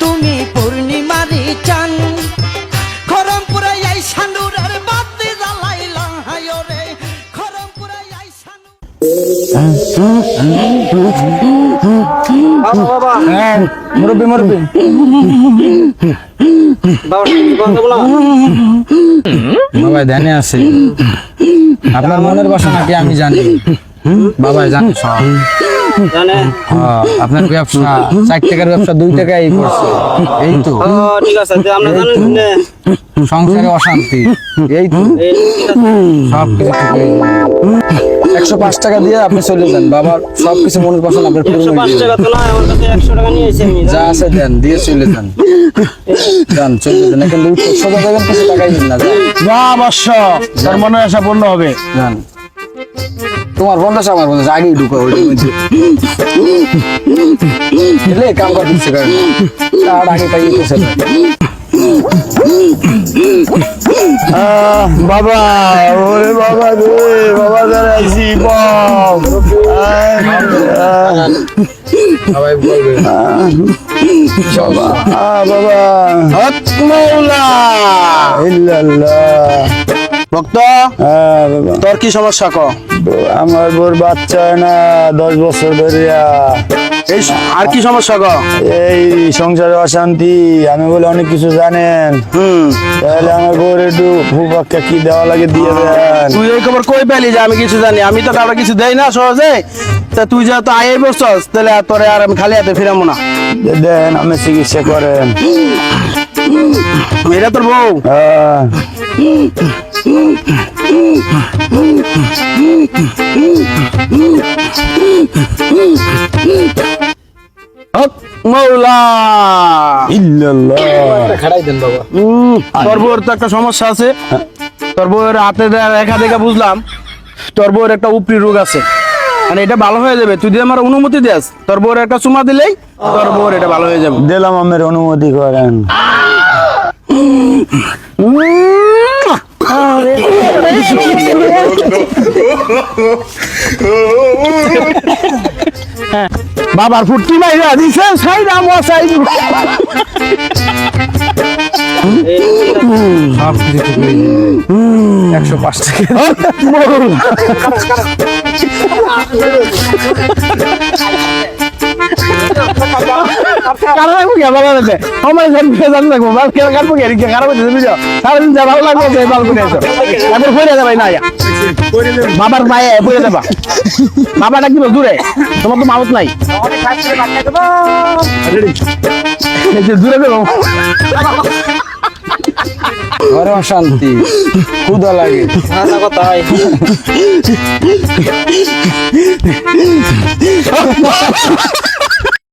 তুমি পূর্ণিমারি চান। খরমপুরে এই সানুরের বাতি জ্বালাইলা হায় রে। খরমপুরে এই সানু মুরব্বী মুরব্বী। বাবা ধ্যানে আছে। আপনার মনের বাসা নাকি আমি জানি। বাবা জানি সব। আপনার ব্যবসা চার টাকার ব্যবসা দুই টাকাই করছে। এই তো। ঠিক আছে তো আমরা জানেন সংসারে অশান্তি। এই তো। সব একশো পাঁচ টাকা দিয়ে আপনি চলে যান। বাবার সব কিছু মনের বাসন আপনার পূরণ একশো পাঁচ টাকা তো না আমার কাছে একশো টাকা নিয়েছি যা আছে দেন দিয়ে চলে যান। যান চলে যান। কিন্তু উত্তর সোজা যাবেন কিছু টাকাই দিন না যান। যা অবশ্য তার মনের আশা পূর্ণ হবে। যান। তোমার বন্ধু আমার বন্ধু আগেই ঢুকো ওইটার এলে কাম কর দিচ্ছে কারণ তার আগে তাই বাবা ওরে বাবা রে বাবা সবাই বলবে বাবা বাবা ইল্লাল্লাহ ভক্ত হ্যাঁ তোর কি সমস্যা ক? আমার বোর বাচ্চা হয় না দশ বছর ধরিয়া। এই আর কি সমস্যা ক? এই সংসারে অশান্তি আমি বলে অনেক কিছু জানেন। হুম। তাহলে আমার বউর একটু ভূপাক্কা কি দেওয়া লাগে দিয়ে দেন। তুই এই খবর কই পেলি যে আমি কিছু জানি? আমি তো কারও কিছু দেই না সহজে। তা তুই যা তো আয়ে বসছস তাহলে তোরে আর আমি খালি হাতে ফিরামো না। দেন আমি চিকিৎসা করেন। এটা তোর বউ? হ্যাঁ। হক মৌলা। ইল্লাল্লাহ। খাড়াই দেন বাবা। হুম, তোর বউর তো একটা সমস্যা আছে। তোর বউয়ের হাতে দে- রেখা দেখা বুঝলাম তোর বউয়ের একটা উপরি রোগ আছে। মানে এটা ভালো হয়ে যাবে। তুই যদি আমার অনুমতি দেস তোর বউয়ের একটা চুমা দিলেই তোর বউয়ের এটা ভালো হয়ে যাবে। দিলাম আমের অনুমতি করেন। বাবার ফুটকি মাইরা দিছে সাই হয়ে যাবে একশো পাঁচ টাকা। কারও লাগবো কি আমার জান জান লাগবো বাল কে কাটবো কি খারাপ হচ্ছে বুঝছ সারাদিন যা ভালো লাগবে যে বাল তারপর ফিরে যাবে না বাবার ফিরে যাবা বাবাটা কি বল দূরে তোমার তো মাউত নাই দূরে দেবো ঘরে অশান্তি ক্ষুদা লাগে কথা হয়